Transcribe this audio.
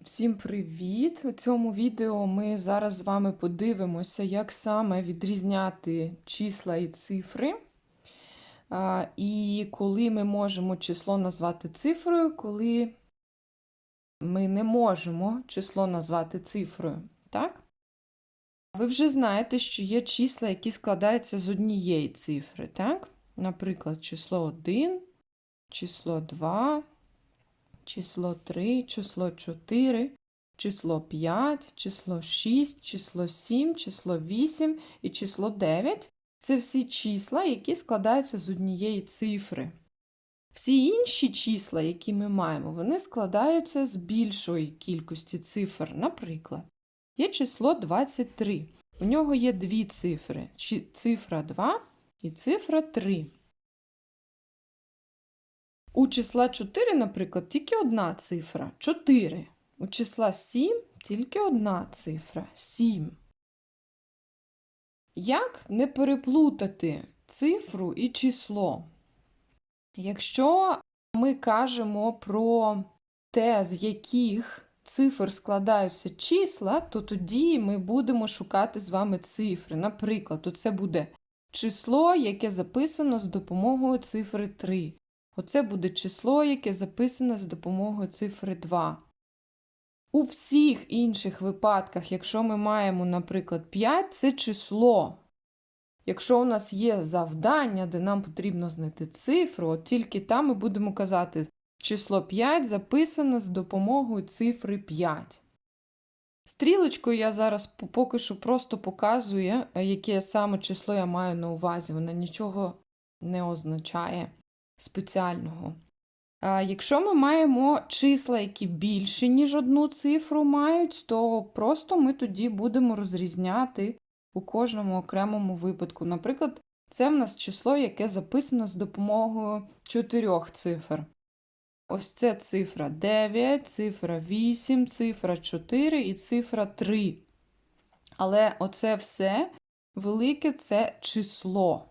Всім привіт! У цьому відео ми зараз з вами подивимося, як саме відрізняти числа і цифри. І коли ми можемо число назвати цифрою, коли ми не можемо число назвати цифрою. Так? Ви вже знаєте, що є числа, які складаються з однієї цифри. Так? Наприклад, число 1, число 2 число 3, число 4, число 5, число 6, число 7, число 8 і число 9 це всі числа, які складаються з однієї цифри. Всі інші числа, які ми маємо, вони складаються з більшої кількості цифр. Наприклад, є число 23. У нього є дві цифри: цифра 2 і цифра 3. У числа 4, наприклад, тільки одна цифра 4. У числа 7 тільки одна цифра 7. Як не переплутати цифру і число? Якщо ми кажемо про те, з яких цифр складаються числа, то тоді ми будемо шукати з вами цифри. Наприклад, це буде число, яке записано з допомогою цифри 3. Оце буде число, яке записане з допомогою цифри 2. У всіх інших випадках, якщо ми маємо, наприклад, 5, це число. Якщо у нас є завдання, де нам потрібно знайти цифру, от тільки там ми будемо казати, число 5 записане з допомогою цифри 5. Стрілочкою я зараз поки що просто показую, яке саме число я маю на увазі. Вона нічого не означає спеціального. Якщо ми маємо числа, які більше, ніж одну цифру мають, то просто ми тоді будемо розрізняти у кожному окремому випадку. Наприклад, це в нас число, яке записано з допомогою чотирьох цифр. Ось це цифра 9, цифра 8, цифра 4 і цифра 3. Але оце все велике це число.